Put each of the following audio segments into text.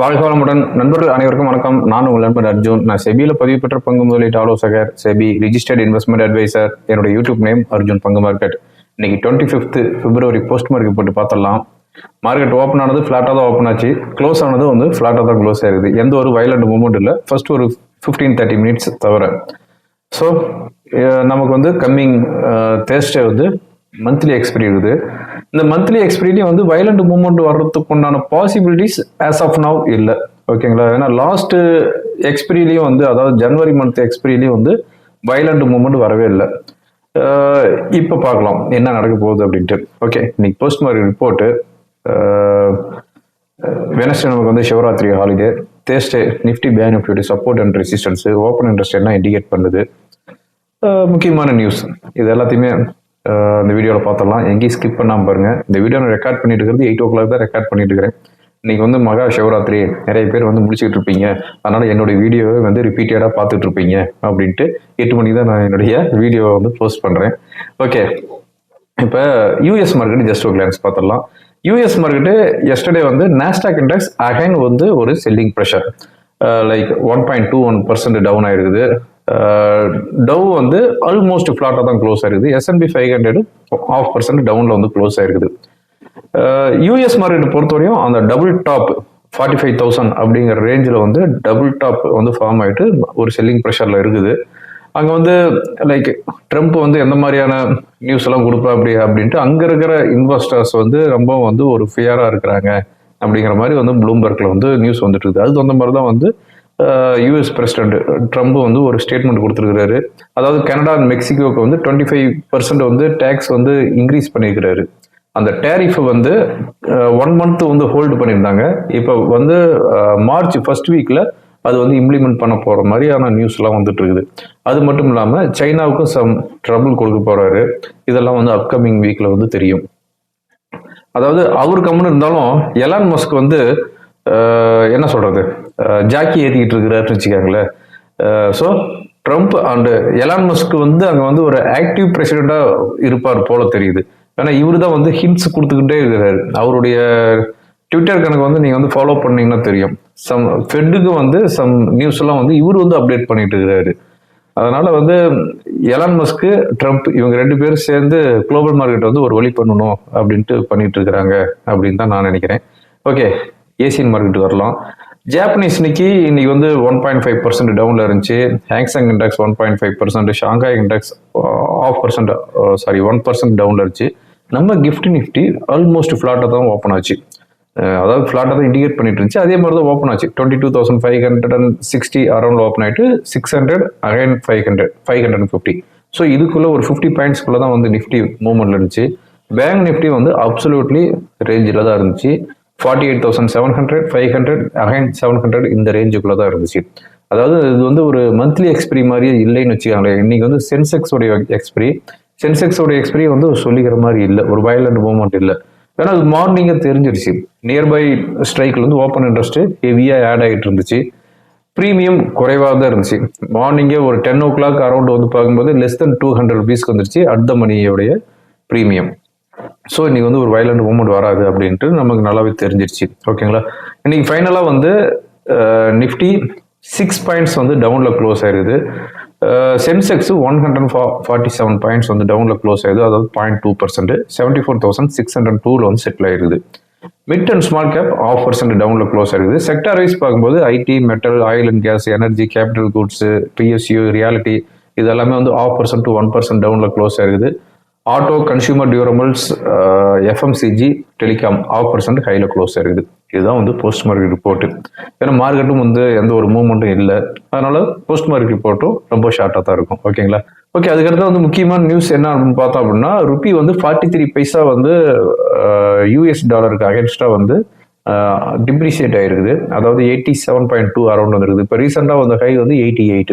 வாழ்க வளமுடன் நண்பர்கள் அனைவருக்கும் வணக்கம். நான் உங்கள் நண்பர் அர்ஜுன். நான் செபியில் பதிவு பெற்ற பங்கு முதலீட்டு ஆலோசகர் செபி ரிஜிஸ்டர்ட் இன்வெஸ்ட்மெண்ட் அட்வைசர் என்னோட யூடியூப் நேம் அர்ஜுன் பங்கு மார்க்கெட் இன்னைக்கு twenty fifth February post market போட்டு பார்த்துடலாம். மார்க்கெட் ஓப்பன் ஆனது ஃப்ளாட்டாக தான் ஓப்பன் ஆச்சு. க்ளோஸ் ஆனது வந்து ஃப்ளாட்டாக தான் க்ளோஸ் ஆயிருது. எந்த ஒரு வயலண்ட் மூமெண்ட் இல்லை. ஃபர்ஸ்ட் ஒரு ஃபிஃப்டீன் தேர்ட்டி மினிட்ஸ் தவிர. ஸோ நமக்கு வந்து கம்மிங் தேர்ஸ்டே வந்து மந்த்லி எக்ஸ்பிரி இருக்குது. இந்த மந்த்லி எக்ஸ்பிரிலையும் வந்து வயலண்ட் மூமெண்ட் வர்றதுக்கு உண்டான பாசிபிலிட்டிஸ் ஆஸ் ஆஃப் நவ் இல்லை. ஓகேங்களா? ஏன்னா லாஸ்ட் எக்ஸ்பிரிலையும் வந்து அதாவது ஜனவரி மந்த் எக்ஸ்பிரிலையும் வந்து வயலண்ட் மூமெண்ட் வரவே இல்லை. இப்போ பார்க்கலாம். என்ன நடக்க போகுது அப்படின்ட்டு. ஓகே இன்னைக்கு போஸ்ட் மாதிரி ரிப்போர்ட்டு வெனஸ்டே நமக்கு வந்து Sivarathri holiday Thursday Nifty bank Nifty support and resistance open interest என்ன இண்டிகேட் பண்ணுது? முக்கியமான நியூஸ் இது எல்லாத்தையுமே இந்த வீடியோவில் பார்த்துடலாம் எங்கேயும் ஸ்கிப் பண்ணாமல் பாருங்கள் இந்த வீடியோ நான் ரெக்கார்ட் பண்ணிட்டு இருக்கிறது எயிட் ஓ கிளாக் தான் ரெக்கார்ட் பண்ணிட்டு இருக்கிறேன். இன்னைக்கு வந்து மகா சிவராத்திரி. நிறைய பேர் வந்து முடிச்சுக்கிட்டு இருப்பீங்க. அதனால் என்னுடைய வீடியோவை வந்து ரிப்பீட்டடாக பார்த்துட்டு இருப்பீங்க அப்படின்ட்டு எட்டு மணிக்கு தான் நான் என்னுடைய வீடியோவை வந்து போஸ்ட் பண்ணுறேன் ஓகே இப்போ யூஎஸ் மார்க்கெட் ஜஸ்ட் ஒரு கிளான்ஸ் பார்த்துடலாம் யூஎஸ் மார்க்கெட்டு எஸ்டர்டே வந்து நாஸ்டாக் இண்டெக்ஸ் அகைன் வந்து ஒரு selling pressure like one point two one percent down ஆயிருக்குது. டவ் வந்து ஆல்மோஸ்ட் ஃப்ளாட்டாக தான் க்ளோஸ் ஆயிருக்குது. S and P five hundred half percent டவுனில் வந்து க்ளோஸ் ஆயிருக்குது. யூஎஸ் மார்க்கெட் பொறுத்தவரையும் அந்த double top forty five thousand அப்படிங்கிற ரேஞ்சில் வந்து டபுள் டாப் வந்து ஃபார்ம் ஆகிட்டு ஒரு செல்லிங் ப்ரெஷரில் இருக்குது. அங்கே வந்து லைக் ட்ரம்ப் வந்து எந்த மாதிரியான நியூஸ் எல்லாம் கொடுப்பா அப்படி அப்படின்ட்டு அங்கே இருக்கிற இன்வெஸ்டர்ஸ் வந்து ரொம்ப வந்து ஒரு ஃபியராக இருக்கிறாங்க அப்படிங்கிற மாதிரி வந்து ப்ளூம்பர்க்கில் வந்து நியூஸ் வந்துட்டு இருக்குது. அதுக்கு தகுந்த மாதிரி தான் வந்து யூஎஸ் பிரசிடென்ட் ட்ரம்ப் வந்து ஒரு ஸ்டேட்மெண்ட் கொடுத்துருக்கிறாரு. அதாவது கனடா அண்ட் மெக்சிகோக்கு வந்து டுவெண்ட்டி ஃபைவ் பர்சன்ட் வந்து டேக்ஸ் வந்து இன்க்ரீஸ் பண்ணியிருக்கிறாரு. அந்த டேரிஃபை வந்து ஒன் மந்த் வந்து ஹோல்டு பண்ணியிருந்தாங்க. இப்போ வந்து மார்ச் ஃபர்ஸ்ட் வீக்கில் அது வந்து இம்ப்ளிமெண்ட் பண்ண போகிற மாதிரியான நியூஸ்லாம் வந்துட்டு இருக்குது அது மட்டும் இல்லாமல் சைனாவுக்கும் சம் ட்ரபுள் கொடுக்க போகிறாரு இதெல்லாம் வந்து அப்கமிங் வீக்கில் வந்து தெரியும். அதாவது அவர் கம்முன்னு இருந்தாலும் எலான் மஸ்க் வந்து என்ன சொல்றது? ஜாக்கி ஏற்றிக்கிட்டு இருக்கிறாருன்னு வச்சுக்காங்களேன். So Trump and Elon Musk வந்து அங்கே வந்து ஒரு ஆக்டிவ் பிரசிடெண்ட்டாக இருப்பார் போல தெரியுது. ஏன்னா இவர் தான் வந்து ஹிண்ட்ஸ் கொடுத்துக்கிட்டே இருக்கிறாரு. அவருடைய ட்விட்டர் கணக்கு வந்து நீங்கள் வந்து ஃபாலோ பண்ணீங்கன்னா தெரியும். சம் ஃபெட்டுக்கு வந்து சம் நியூஸ் எல்லாம் வந்து இவர் வந்து அப்டேட் பண்ணிட்டு இருக்கிறாரு. அதனால வந்து எலான் மஸ்க்கு ட்ரம்ப் இவங்க ரெண்டு பேரும் சேர்ந்து குளோபல் மார்க்கெட் வந்து ஒரு வழி பண்ணணும் அப்படின்ட்டு பண்ணிட்டு இருக்கிறாங்க அப்படின்னு தான் நான் நினைக்கிறேன். ஓகே ஏசியன் மார்க்கெட்டு வரலாம். ஜாப்பனீஸ் இன்னைக்கு இன்னைக்கு வந்து ஒன் பாயிண்ட் ஃபைவ் பர்சன்ட் டவுன்ல இருந்துச்சு. Hang Seng index one point five percent Shanghai index half percent sorry one percent டவுன்ல இருந்துச்சு. நம்ம கிஃப்ட் நிஃப்டி ஆல்மோஸ்ட் ஃப்ளாட்டாக தான் ஓப்பன் ஆச்சு. அதாவது ஃப்ளாட்டாக தான் இண்டிகேட் பண்ணிட்டு இருந்துச்சு. அதே மாதிரி தான் ஓப்பன் ஆச்சு. Twenty two thousand five hundred and sixty around open ஆயிட்டு six hundred again five hundred five hundred and fifty so இதுக்குள்ள ஒரு ஃபிஃப்டி பாயிண்ட்ஸ்க்குள்ளே தான் வந்து நிஃப்டி மூவ்மெண்ட்ல இருந்துச்சு. பேங்க் நிஃப்டி வந்து அப்சல்யூட்லி ரேஞ்சில் தான் இருந்துச்சு. Forty eight thousand seven hundred five hundred again seven hundred இந்த ரேஞ்சுக்குள்ளே தான் இருந்துச்சு அதாவது இது வந்து ஒரு மந்த்லி எக்ஸ்பிரி மாதிரியே இல்லைன்னு வச்சுக்காங்களேன். இன்னைக்கு வந்து சென்செக்ஸோடைய எக்ஸ்பிரி சென்செக்ஸ் எக்ஸ்பிரி வந்து சொல்லிக்கிற மாதிரி இல்லை. ஒரு வயலண்ட் மூவ்மெண்ட் இல்லை. ஏன்னா அது மார்னிங்கே தெரிஞ்சிருச்சு. நியர்பை ஸ்ட்ரைக்கில் வந்து ஓப்பன் இன்ட்ரெஸ்ட் ஹெவியாக ஆட் ஆகிட்டு இருந்துச்சு. ப்ரீமியம் குறைவாக தான் இருந்துச்சு. மார்னிங்கே ஒரு டென் ஓ கிளாக் அரௌண்ட் வந்து பார்க்கும்போது லெஸ் தென் டூ ஹண்ட்ரட் ருபீஸ்க்கு வந்துருச்சு. அடுத்த மணியோடைய ப்ரீமியம் ஸோ இன்னைக்கு வந்து ஒரு வயலண்ட் மூமெண்ட் வராது அப்படின்ட்டு நமக்கு நல்லாவே தெரிஞ்சிருச்சு. ஓகேங்களா இன்னைக்கு ஃபைனலாக வந்து நிஃப்டி சிக்ஸ் பாயிண்ட்ஸ் வந்து டவுனில் க்ளோஸ் ஆயிருது. Sensex one hundred forty seven points வந்து டவுனில் க்ளோஸ் ஆயிருது. அதாவது point two percent seventy four thousand six hundred டூவில் வந்து செட்டில் ஆயிருது. Mid and small cap half percent டவுனில் க்ளோஸ் ஆயிருது. செக்டார் வைஸ் பார்க்கும்போது IT metal oil and gas energy capital goods PSU reality இது எல்லாமே வந்து half percent to one percent டவுனில் க்ளோஸ் ஆயிருக்குது auto consumer durables FMCG telecom half percent ஹையில் close ஆயிருக்குது இதுதான் வந்து போஸ்ட் மார்க்கெட் ரிப்போர்ட்டு ஏன்னா மார்க்கெட்டும் வந்து எந்த ஒரு மூவ்மெண்ட்டும் இல்லை. அதனால போஸ்ட் மார்க்கெட் ரிப்போர்ட்டும் ரொம்ப ஷார்ட்டாக தான் இருக்கும். ஓகேங்களா ஓகே அதுக்கடுத்து வந்து முக்கியமான நியூஸ் என்ன அப்படின்னு பார்த்தோம் அப்படின்னா ருபி வந்து ஃபார்ட்டி த்ரீ பைசா வந்து யூஎஸ் டாலருக்கு அகேன்ஸ்டாக வந்து uh, டிப்ரிஷியேட் ஆயிருக்குது. அதாவது eighty seven point two around வந்துருக்குது. இப்போ ரீசெண்டாக வந்த ஹை வந்து எயிட்டி எயிட்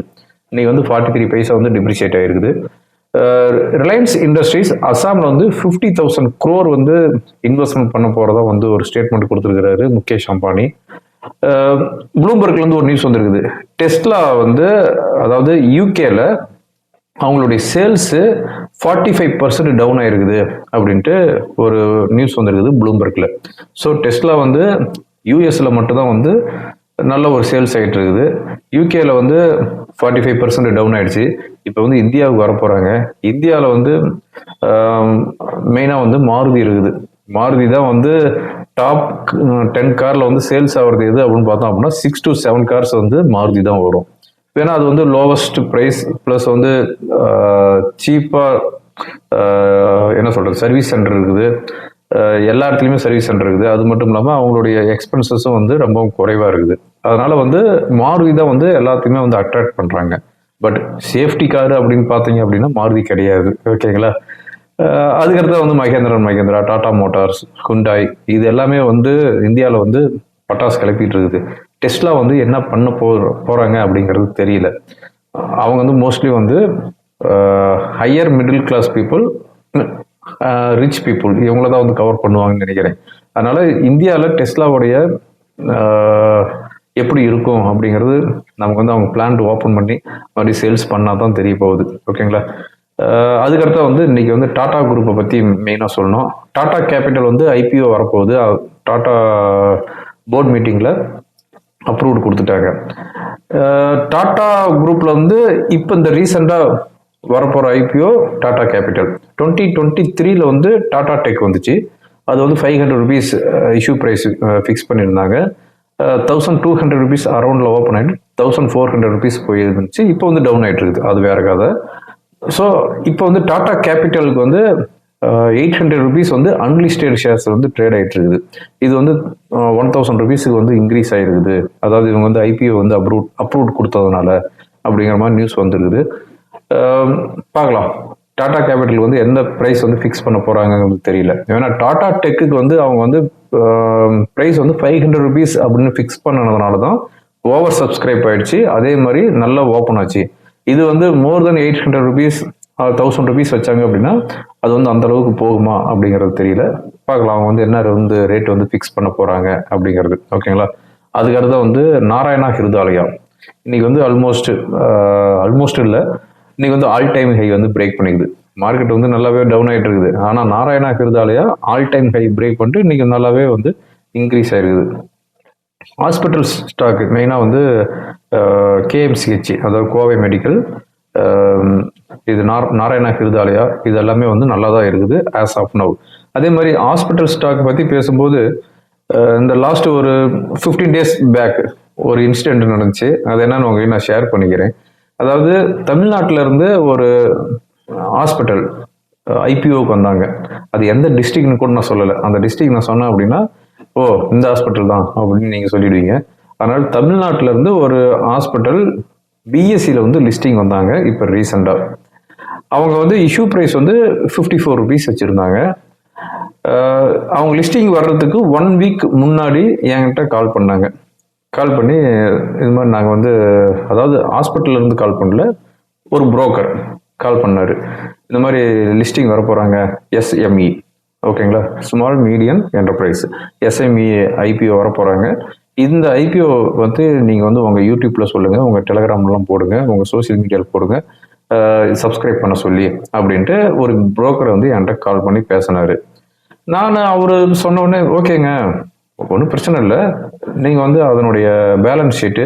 இன்னைக்கு வந்து ஃபார்ட்டி த்ரீ பைசா வந்து டிப்ரிஷியேட் ஆயிருக்குது. ரிலையன்ஸ் இண்டஸ்ட்ரீஸ் அசாமில் வந்து ஃபிஃப்டி தௌசண்ட் க்ரோர் வந்து இன்வெஸ்ட்மெண்ட் பண்ண போகிறதா வந்து ஒரு ஸ்டேட்மெண்ட் கொடுத்துருக்கிறாரு முகேஷ் அம்பானி. ப்ளூம்பர்க்லேருந்து ஒரு நியூஸ் வந்திருக்குது. டெஸ்லா வந்து அதாவது யூகேல அவங்களுடைய sales forty five percent down ஆயிருக்குது அப்படின்ட்டு ஒரு நியூஸ் வந்திருக்குது ப்ளூம்பர்க்கில் ஸோ டெஸ்லா வந்து யூஎஸில் மட்டும்தான் வந்து நல்ல ஒரு சேல்ஸ் ஆகிட்டு இருக்குது. யூகேல வந்து ஃபார்ட்டி ஃபைவ் பர்சன்ட் டவுன் ஆயிடுச்சு. இப்போ வந்து இந்தியாவுக்கு வர போகிறாங்க இந்தியாவில் வந்து மெயினாக வந்து மாருதி இருக்குது. மாருதி தான் வந்து டாப் டென் காரில் வந்து சேல்ஸ் ஆகிறது எது அப்படின்னு பார்த்தோம் அப்படின்னா சிக்ஸ் டு செவன் கார்ஸ் வந்து மாருதி தான் வரும். ஏன்னா அது வந்து லோவஸ்ட் ப்ரைஸ் ப்ளஸ் வந்து சீப்பாக என்ன சொல்கிறது சர்வீஸ் சென்டர் இருக்குது. எல்லா இடத்துலையுமே சர்வீஸ் சென்டர் இருக்குது. அது மட்டும் இல்லாமல் அவங்களுடைய எக்ஸ்பென்சஸும் வந்து ரொம்ப குறைவாக இருக்குது. அதனால வந்து மாருதி தான் வந்து எல்லாத்தையுமே வந்து அட்ராக்ட் பண்ணுறாங்க பட் சேஃப்டி காரு அப்படின்னு பார்த்தீங்க அப்படின்னா மாருதி கிடையாது. ஓகேங்களா அதுக்கடுத்து வந்து மகேந்திரன் மகேந்திரா டாடா மோட்டார்ஸ் குண்டாய் இது எல்லாமே வந்து இந்தியாவில் வந்து பட்டாசு கிளப்பிட்டு இருக்குது. டெஸ்ட்லாம் வந்து என்ன பண்ண போ போகிறாங்க அப்படிங்கிறது தெரியல. அவங்க வந்து மோஸ்ட்லி வந்து higher middle class people rich people இவங்கள தான் வந்து கவர் பண்ணுவாங்கன்னு நினைக்கிறேன். அதனால இந்தியாவில் டெஸ்லாவுடைய எப்படி இருக்கும் அப்படிங்கிறது நமக்கு வந்து அவங்க பிளான்ட் ஓப்பன் பண்ணி மறுபடியும் சேல்ஸ் பண்ணால் தான் தெரிய போகுது. ஓகேங்களா அதுக்கடுத்தா வந்து இன்னைக்கு வந்து டாடா குரூப்பை பற்றி மெயினாக சொல்லணும். டாடா கேபிட்டல் வந்து ஐபிஓ வரப்போகுது. டாடா போர்ட் மீட்டிங்கில் அப்ரூவ்டு கொடுத்துட்டாங்க. டாடா குரூப்பில் வந்து இப்போ இந்த ரீசெண்டாக வரப்போகிற IPO Tata capital twenty twenty த்ரீல வந்து டாடா டெக் வந்துச்சு. அது வந்து five hundred rupees issue price fix பண்ணியிருந்தாங்க. தௌசண்ட் டூ ஹண்ட்ரட் ருபீஸ் அரௌண்டில் ஓப்பன் ஆகிட்டு தௌசண்ட் ஃபோர் ஹண்ட்ரட் ருபீஸ் போயிருந்துச்சு. இப்போ வந்து டவுன் ஆகிட்டு இருக்குது அது வேற கதை. ஸோ இப்போ வந்து டாடா கேபிட்டலுக்கு வந்து எயிட் ஹண்ட்ரட் ருபீஸ் வந்து அன்லிஸ்டட் ஷேர்ஸ் வந்து ட்ரேட் ஆகிட்டு இருக்குது இது வந்து ஒன் தௌசண்ட் ருபீஸுக்கு வந்து இன்க்ரீஸ் ஆகிருக்குது அதாவது இவங்க வந்து ஐபிஓ வந்து அப்ரூவ் அப்ரூவ் கொடுத்ததுனால அப்படிங்கிற மாதிரி நியூஸ் வந்துருக்குது. பார்க்கலாம். டாடா கேபிட்டல் வந்து எந்த ப்ரைஸ் வந்து ஃபிக்ஸ் பண்ண போகிறாங்கன்னு தெரியல. ஏன்னா டாடா டெக்குக்கு வந்து அவங்க வந்து ப்ரைஸ் வந்து ஃபைவ் ஹண்ட்ரட் ருபீஸ் அப்படின்னு ஃபிக்ஸ் பண்ணதுனால தான் ஓவர் சப்ஸ்கிரைப் ஆயிடுச்சு. அதே மாதிரி நல்லா ஓப்பன் ஆச்சு. இது வந்து more then eight hundred rupees thousand rupees வச்சாங்க அப்படின்னா அது வந்து அந்த அளவுக்கு போகுமா அப்படிங்கிறது தெரியல. பார்க்கலாம். அவங்க வந்து என்ன வந்து ரேட் வந்து ஃபிக்ஸ் பண்ண போகிறாங்க அப்படிங்கிறது. ஓகேங்களா? அதுக்கடுத்து வந்து நாராயணா ஹிருதாலயா. இன்னைக்கு வந்து ஆல்மோஸ்ட் ஆல்மோஸ்ட் இல்லை. இன்னைக்கு வந்து ஆல் டைம் ஹை வந்து பிரேக் பண்ணிக்குது. மார்க்கெட் வந்து நல்லாவே டவுன் ஆகிட்டு இருக்குது ஆனால் Narayana Hrudayalaya all time high break பண்ணிட்டு இன்னைக்கு நல்லாவே வந்து இன்க்ரீஸ் ஆயிருக்குது. ஹாஸ்பிட்டல் ஸ்டாக்கு மெயினாக வந்து கேஎம்சிஹெச் அதாவது கோவை மெடிக்கல் இது நார் நாராயணா கிருதாலயா இது எல்லாமே வந்து நல்லா தான் இருக்குது ஆஸ் ஆஃப் நவ் அதே மாதிரி ஹாஸ்பிட்டல் ஸ்டாக் பற்றி பேசும்போது இந்த லாஸ்ட் ஒரு ஃபிஃப்டீன் டேஸ் பேக் ஒரு இன்சிடென்ட் நடந்துச்சு. அது என்னன்னு உங்களுக்கு நான் ஷேர் பண்ணிக்கிறேன். அதாவது தமிழ்நாட்டில இருந்து ஒரு ஹாஸ்பிட்டல் ஐபிஓக்கு வந்தாங்க. அது எந்த டிஸ்ட்ரிக்ட்னு கூட நான் சொல்லலை. அந்த டிஸ்ட்ரிக்ட் நான் சொன்னேன் அப்படின்னா ஓ இந்த ஹாஸ்பிட்டல் தான் அப்படின்னு நீங்கள் சொல்லிடுவீங்க. அதனால் தமிழ்நாட்டில இருந்து ஒரு ஹாஸ்பிட்டல் பிஎஸ்சியில் வந்து லிஸ்டிங் வந்தாங்க இப்போ ரீசெண்டாக அவங்க வந்து இஷ்யூ ப்ரைஸ் வந்து ஃபிஃப்டி ஃபோர் ருபீஸ் வச்சுருந்தாங்க அவங்க லிஸ்டிங் வர்றதுக்கு ஒன் வீக் முன்னாடி என்கிட்ட கால் பண்ணாங்க. கால் பண்ணி இது மாதிரி நாங்கள் வந்து அதாவது ஹாஸ்பிட்டல்லேருந்து கால் பண்ணல ஒரு புரோக்கர் கால் பண்ணார். இந்த மாதிரி லிஸ்டிங் வர போகிறாங்க எஸ்எம்இ ஓகேங்களா small medium enterprise SME IPO வர போகிறாங்க இந்த ஐபிஓ வந்து நீங்கள் வந்து உங்கள் யூடியூப்பில் சொல்லுங்கள் உங்கள் டெலகிராம்லாம் போடுங்க உங்கள் சோசியல் மீடியாவில் போடுங்க. சப்ஸ்கிரைப் பண்ண சொல்லி அப்படின்ட்டு ஒரு புரோக்கர் வந்து என்கிட்ட கால் பண்ணி பேசினாரு. நான் அவர் சொன்ன உடனே ஓகேங்க ஒன்றும் பிரச்சனை இல்லை. நீங்கள் வந்து அதனுடைய பேலன்ஸ் ஷீட்டு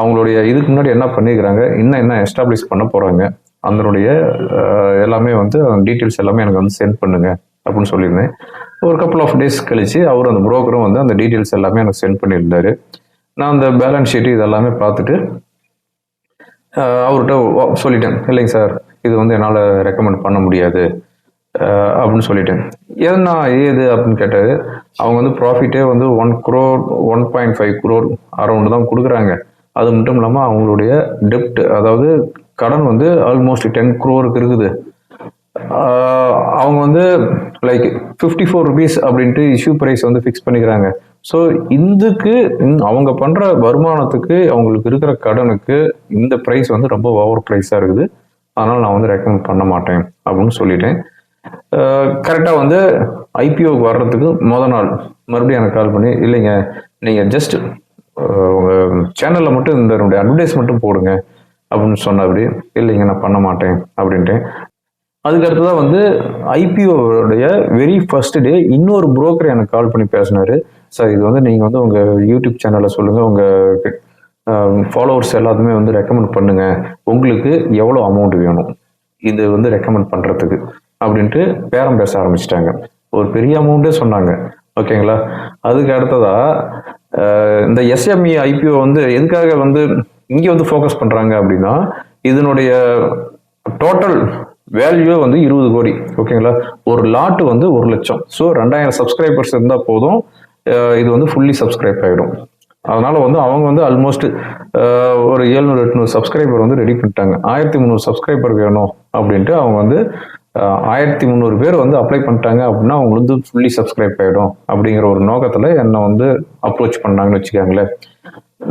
அவங்களுடைய இதுக்கு முன்னாடி என்ன பண்ணியிருக்கிறாங்க இன்னும் என்ன எஸ்டாப்ளிஷ் பண்ண போகிறாங்க அதனுடைய எல்லாமே வந்து டீட்டெயில்ஸ் எல்லாமே எனக்கு வந்து சென்ட் பண்ணுங்க அப்படின்னு சொல்லியிருந்தேன். ஒரு கப்புள் ஆஃப் டேஸ் கழித்து அவர் அந்த புரோக்கரும் வந்து அந்த டீட்டெயில்ஸ் எல்லாமே எனக்கு சென்ட் பண்ணியிருந்தாரு. நான் அந்த பேலன்ஸ் ஷீட்டு இதெல்லாமே பார்த்துட்டு அவர்கிட்ட சொல்லிட்டேன். இல்லைங்க சார் இது வந்து என்னால் ரெக்கமெண்ட் பண்ண முடியாது. அப்படின்னு சொல்லிட்டேன். ஏன்னா ஏது அப்படின்னு கேட்டாரு. அவங்க வந்து ப்ராஃபிட்டே வந்து one crore one point five crore around தான் கொடுக்குறாங்க. அது மட்டும் இல்லாமல் அவங்களுடைய டெப்ட் அதாவது கடன் வந்து ஆல்மோஸ்ட் டென் குரோருக்கு இருக்குது. அவங்க வந்து லைக் ஃபிஃப்டி ஃபோர் ருபீஸ் அப்படின்ட்டு இஷ்யூ ப்ரைஸ் வந்து ஃபிக்ஸ் பண்ணிக்கிறாங்க. ஸோ இதுக்கு அவங்க பண்ணுற வருமானத்துக்கு அவங்களுக்கு இருக்கிற கடனுக்கு இந்த ப்ரைஸ் வந்து ரொம்ப ஓவர் ப்ரைஸாக இருக்குது. அதனால் நான் வந்து ரெக்கமெண்ட் பண்ண மாட்டேன் அப்படின்னு சொல்லிட்டேன். கரெக்டாக வந்து ஐபிஓக்கு வர்றதுக்கு மொதல் நாள் மறுபடியும் எனக்கு கால் பண்ணி இல்லைங்க நீங்கள் ஜஸ்ட் உங்கள் சேனலில் மட்டும் இந்த அட்வர்டைஸ் மட்டும் போடுங்க அப்படின்னு சொன்ன அப்படி இல்லைங்க நான் பண்ண மாட்டேன் அப்படின்ட்டு. அதுக்கு அடுத்ததாக வந்து ஐபிஓடைய வெரி ஃபர்ஸ்ட் டே இன்னொரு புரோக்கர் எனக்கு கால் பண்ணி பேசினார். சார் இது வந்து நீங்கள் வந்து உங்கள் யூடியூப் சேனலில் சொல்லுங்கள் உங்கள் ஃபாலோவர்ஸ் எல்லாத்துமே வந்து ரெக்கமெண்ட் பண்ணுங்கள் உங்களுக்கு எவ்வளோ அமௌண்ட் வேணும்? இது வந்து ரெக்கமெண்ட் பண்ணுறதுக்கு அப்படின்ட்டு பேரம் பேச ஆரம்பிச்சிட்டாங்க. ஒரு பெரிய அமௌண்ட்டே சொன்னாங்க. ஓகேங்களா அதுக்கு அடுத்ததா இந்த எஸ்எம்இ ஐபிஓ வந்து எதுக்காக வந்து இங்கே வந்து ஃபோக்கஸ் பண்ணுறாங்க அப்படின்னா இதனுடைய டோட்டல் வேல்யூ வந்து இருபது கோடி. ஓகேங்களா ஒரு லாட்டு வந்து ஒரு லட்சம். ஸோ ரெண்டாயிரம் சப்ஸ்கிரைபர்ஸ் இருந்தால் போதும் இது வந்து ஃபுல்லி சப்ஸ்கிரைப் ஆகிடும் அதனால வந்து அவங்க வந்து ஆல்மோஸ்ட் ஒரு ஏழ்நூறு எட்நூறு சப்ஸ்கிரைபர் வந்து ரெடி பண்ணிட்டாங்க. ஆயிரத்தி முந்நூறு சப்ஸ்கிரைபர் வேணும் அப்படின்ட்டு அவங்க வந்து ஆயிரத்தி முந்நூறு பேர் வந்து அப்ளை பண்ணிட்டாங்க அப்படின்னா அவங்க வந்து ஃபுல்லி சப்ஸ்கிரைப் ஆகிடும் அப்படிங்கிற ஒரு நோக்கத்தில் என்னை வந்து அப்ரோச் பண்ணாங்கன்னு வச்சுக்கோங்களேன்.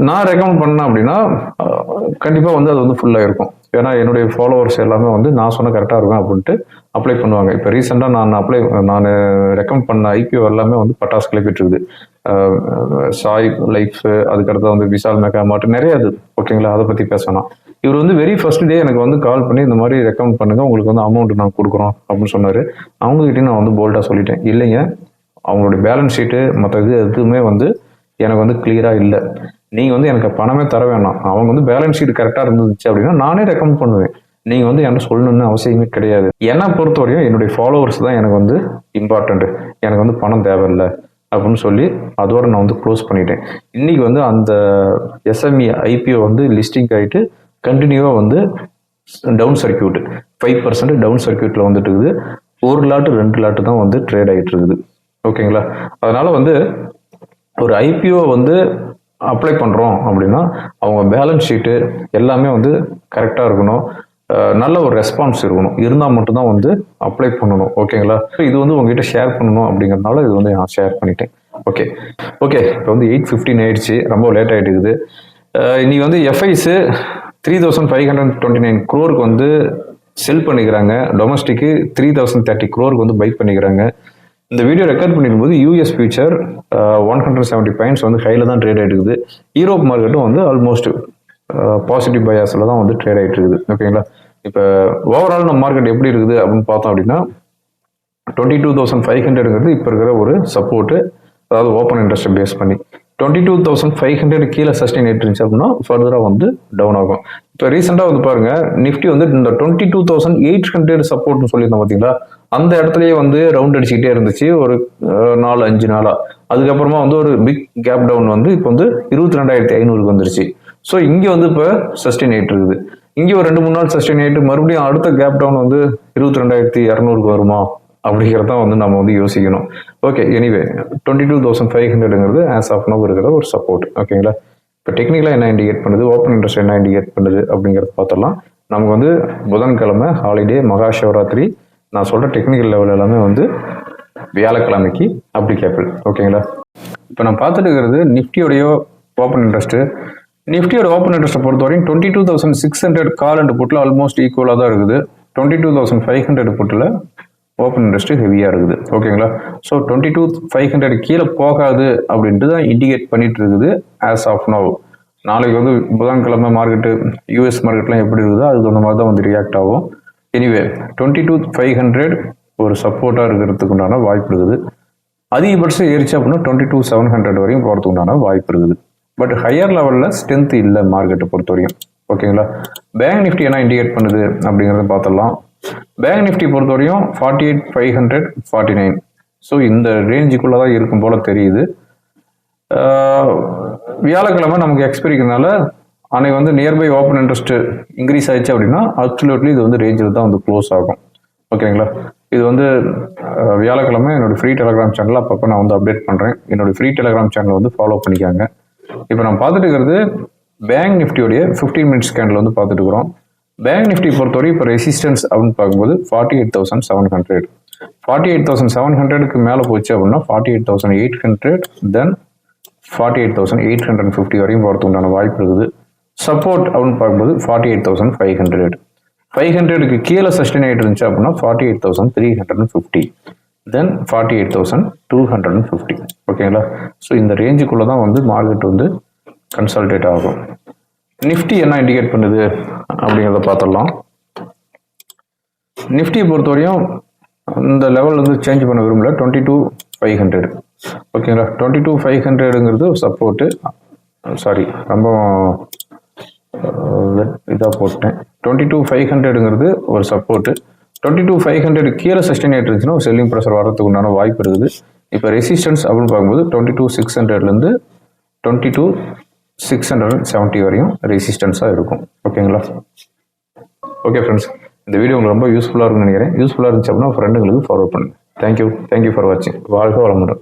நான் ரெக்கமெண்ட் பண்ணேன் அப்படின்னா கண்டிப்பாக வந்து அது வந்து ஃபுல்லாக இருக்கும். ஏன்னா என்னுடைய ஃபாலோவர்ஸ் எல்லாமே வந்து நான் சொன்ன கரெக்டாக இருக்கும் அப்படின்ட்டு அப்ளை பண்ணுவாங்க. இப்போ ரீசெண்டாக நான் அப்ளை நான் ரெக்கமெண்ட் பண்ண ஐபிஓ எல்லாமே வந்து பட்டாசு கிளப்பிட்டுருக்குது சாய் லைஃப் அதுக்கடுத்து வந்து விஷால் மெகா மாட்டு நிறைய இது ஓகேங்களா? அதை பற்றி பேசணும் இவர் வந்து வெரி ஃபர்ஸ்ட் டே எனக்கு வந்து கால் பண்ணி இந்த மாதிரி ரெக்கமெண்ட் பண்ணுங்கள் உங்களுக்கு வந்து அமௌண்ட் நான் கொடுக்குறோம் அப்படின்னு சொன்னார். அவங்ககிட்டயும் நான் வந்து போல்டாக சொல்லிட்டேன். இல்லைங்க அவங்களுடைய பேலன்ஸ் ஷீட்டு மற்ற இது எதுவுமே வந்து எனக்கு வந்து கிளியராக இல்லை. நீங்கள் வந்து எனக்கு பணமே தர வேணாம். அவங்க வந்து பேலன்ஸ் ஷீட் கரெக்டாக இருந்துச்சு அப்படின்னா நானே ரெக்கமெண்ட் பண்ணுவேன். நீங்கள் வந்து என்கிட்ட சொல்லணும்னு அவசியமே கிடையாது. என்னை பொறுத்தவரையும் என்னுடைய ஃபாலோவர்ஸ் தான் எனக்கு வந்து இம்பார்ட்டண்ட்டு எனக்கு வந்து பணம் தேவையில்லை அப்படின்னு சொல்லி அதோட நான் வந்து க்ளோஸ் பண்ணிட்டேன். இன்னைக்கு வந்து அந்த எஸ்எம்இ ஐபிஓ வந்து லிஸ்டிங் ஆகிட்டு கண்டினியூவாக வந்து down circuit five percent down சர்க்கியூட்டில் வந்துட்டு இருக்குது. ஒரு லாட்டு ரெண்டு லாட்டு தான் வந்து ட்ரேட் ஆகிட்டு இருக்குது. ஓகேங்களா அதனால் வந்து ஒரு ஐபிஓ வந்து அப்ளை பண்ணுறோம் அப்படின்னா அவங்க பேலன்ஸ் ஷீட்டு எல்லாமே வந்து கரெக்டாக இருக்கணும். நல்ல ஒரு ரெஸ்பான்ஸ் இருக்கணும். இருந்தால் மட்டும்தான் வந்து அப்ளை பண்ணணும். ஓகேங்களா இது வந்து உங்ககிட்ட ஷேர் பண்ணணும் அப்படிங்கிறதுனால இது வந்து நான் ஷேர் பண்ணிட்டேன். ஓகே ஓகே இப்போ வந்து எயிட் ஃபிஃப்டின் ஆயிடுச்சு. ரொம்ப லேட் ஆகிட்டு இருக்குது. இன்னைக்கு வந்து FIs three thousand five hundred twenty nine குரோருக்கு வந்து செல் பண்ணிக்கிறாங்க. டொமஸ்டிக்கு த்ரீ தௌசண்ட் தேர்ட்டி குரோருக்கு வந்து பை பண்ணிக்கிறாங்க. இந்த video record பண்ணிருக்கும்போது US future one hundred seventy points வந்து ஹையில் தான் ட்ரேட் ஆகிட்டு இருக்குது யூரோப் மார்க்கெட்டும் வந்து ஆல்மோஸ்ட் பாசிட்டிவ் பயாஸில் தான் வந்து ட்ரேட் ஆகிட்டு இருக்குது ஓகேங்களா இப்போ ஓவரால் நம்ம மார்க்கெட் எப்படி இருக்குது அப்படின்னு பார்த்தோம் அப்படின்னா டுவெண்ட்டி டூ தௌசண்ட் ஃபைவ் ஹண்ட்ரடுங்கிறது இப்போ இருக்கிற ஒரு சப்போர்ட்டு அதாவது ஓப்பன் இன்ட்ரெஸ்ட்டை பேஸ் பண்ணி. Twenty two thousand five hundred கீழே சஸ்டெயின் ஆகிட்டு இருந்துச்சு அப்படின்னா ஃபர்தராக வந்து டவுன் ஆகும். இப்போ ரீசெண்டாக வந்து பாருங்க நிஃப்டி வந்து இந்த twenty two thousand eight hundred சப்போர்ட்னு சொல்லியிருந்தோம் பார்த்தீங்களா அந்த இடத்துலயே வந்து ரவுண்ட் அடிச்சுக்கிட்டே இருந்துச்சு ஒரு நாலு அஞ்சு நாளா. அதுக்கப்புறமா வந்து ஒரு பிக் கேப் டவுன் வந்து இப்போ வந்து இருபத்தி ரெண்டாயிரத்தி ஐநூறுக்கு வந்துருச்சு. ஸோ இங்கே வந்து இப்போ சஸ்டெயின் ஆகிட்டு இருக்குது. இங்கே ஒரு ரெண்டு மூணு நாள் சஸ்டெயின் ஆகிட்டு மறுபடியும் அடுத்த கேப் டவுன் வந்து இருபத்தி ரெண்டாயிரத்தி இரநூறுக்கு வருமா? அப்படிங்கிறத வந்து நம்ம வந்து யோசிக்கணும். Okay anyway twenty two thousand five ஹண்ட்ரடுங்கிறது as of now இருக்கிற ஒரு சப்போர்ட் ஓகேங்களா இப்போ டெக்னிக்கலாக என்ன இண்டிகேட் பண்ணுது? ஓப்பன் இன்ட்ரெஸ்ட் என்ன இண்டிகேட் பண்ணுது? அப்படிங்கிறத பார்த்துடலாம். நமக்கு வந்து புதன்கிழமை ஹாலிடே மகா சிவராத்திரி. நான் சொல்கிற டெக்னிக்கல் லெவல் எல்லாமே வந்து வியாழக்கிழமைக்கு அப்ளிகேபிள் ஓகேங்களா இப்போ நான் பார்த்துட்டு இருக்கிறது நிஃப்டியோடைய ஓப்பன் இன்ட்ரெஸ்ட்டு நிஃப்டியோட ஓப்பன் இன்ட்ரெஸ்ட்டை பொறுத்தவரைக்கும் twenty two thousand six hundred call and புட்டில் almost ஈக்குவலாக தான் இருக்குது. Twenty two thousand five hundred புட்டில் open industry ஹெவியாக இருக்குது. ஓகேங்களா so twenty two five hundred கீழே போகாது அப்படின்ட்டு தான் இண்டிகேட் பண்ணிட்டு இருக்குது ஆஸ் ஆஃப் நோ நாளைக்கு வந்து புதன்கிழமை மார்க்கெட்டு யூஎஸ் மார்க்கெட்லாம் எப்படி இருக்குதோ அதுக்கு அந்த மாதிரி தான் வந்து ரியாக்ட் ஆகும். Anyway twenty two five hundred ஒரு சப்போர்ட்டாக இருக்கிறதுக்கு உண்டான வாய்ப்பு இருக்குது. அதிகபட்சம் ஏறிச்சு அப்படின்னா டுவெண்ட்டி டூ செவன் ஹண்ட்ரட் வரையும் போகிறதுக்கு உண்டான வாய்ப்பு இருக்குது. பட் ஹையர் லெவலில் ஸ்ட்ரென்த் இல்லை மார்க்கெட்டை பொறுத்த வரையும் ஓகேங்களா பேங்க் நிஃப்டி என்ன இண்டிகேட் பண்ணுது அப்படிங்கிறத பார்த்துடலாம். பேங்க் நிஃப்டி பொறுத்தவரையும் forty eight five hundred forty nine so இந்த ரேஞ்சுக்குள்ளே தான் இருக்கும் போல் தெரியுது. வியாழக்கிழமை நமக்கு எக்ஸ்பிரிக்கிறதுனால அன்னைக்கு வந்து நியர்பை ஓப்பன் இன்ட்ரெஸ்ட் இன்க்ரீஸ் ஆயிடுச்சு அப்படின்னா அப்சல்யூட்லி இது வந்து ரேஞ்சில் தான் வந்து க்ளோஸ் ஆகும். ஓகேங்களா? இது வந்து வியாழக்கிழமை என்னோட ஃப்ரீ டெலகிராம் சேனல் அப்பப்போ நான் வந்து அப்டேட் பண்ணுறேன் என்னோடய ஃப்ரீ டெலகிராம் சேனல் வந்து ஃபாலோ பண்ணிக்காங்க. இப்போ நான் பார்த்துட்டு இருக்கிறது பேங்க் நிஃப்டியோடைய 15 மினிட்ஸ் கேண்டில் வந்து பார்த்துட்டு இருக்கிறோம். பேங்க் நிஃப்டி பொறுத்தவரை இப்போ ரெசிஸ்டன்ஸ் அப்படின்னு பார்க்கும்போது forty eight thousand seven hundred forty eight thousand seven ஹண்ட்ரடுக்கு மேலே போச்சு அப்படின்னா forty eight thousand eight hundred then forty eight thousand eight hundred fifty வரையும் போகிறதுக்கு உண்டான வாய்ப்பு இருக்குது. சப்போர்ட் அப்படின்னு பார்க்கும்போது forty eight thousand five hundred five ஹண்ட்ரடுக்கு கீழே சஸ்டெயின் ஆகிட்டு இருந்துச்சு அப்படின்னா forty eight thousand three hundred and fifty then forty eight thousand two hundred and fifty ஓகேங்களா ஸோ இந்த ரேஞ்சுக்குள்ளே தான் வந்து மார்க்கெட் வந்து கன்சல்டேட் ஆகும். நிஃப்டி என்ன இண்டிகேட் பண்ணுது அப்படிங்கிறத பார்த்துடலாம். நிஃப்டியை பொறுத்தவரையும் இந்த லெவல் வந்து சேஞ்ச் பண்ண விரும்பல. டுவெண்ட்டி டூ ஃபைவ் ஹண்ட்ரட் ஓகேங்களா டுவெண்ட்டி டூ ஃபைவ் ஹண்ட்ரடுங்கிறது சப்போர்ட்டு சாரி ரொம்ப இதாக போட்டேன். டுவெண்ட்டி டூ ஃபைவ் ஹண்ட்ரடுங்கிறது ஒரு support twenty two five hundred கீழே சஸ்டெயின் ஆகிட்டு இருந்துச்சுன்னா ஒரு செல்லிங் ப்ரெஷர் வரதுக்கு உண்டான வாய்ப்பு இருக்குது. இப்போ ரெசிஸ்டன்ஸ் அப்படின்னு பார்க்கும்போது டுவெண்ட்டி டூ சிக்ஸ் ஹண்ட்ரட்லேருந்து twenty two six hundred seventy வரையும் ரெசிஸ்டன்ஸாக இருக்கும். ஓகேங்களா ஓகே ஃப்ரெண்ட்ஸ் இந்த வீடியோ உங்களுக்கு ரொம்ப யூஸ்ஃபுல்லாக இருக்கும்னு நினைக்கிறேன். யூஸ்ஃபுல்லாக இருந்துச்சு அப்படின்னா ஃப்ரெண்டுங்களுக்கு ஃபார்வர்ட் பண்ணுங்கள் thank you thank you for வாட்சிங் வாழ்க வளமுடன்.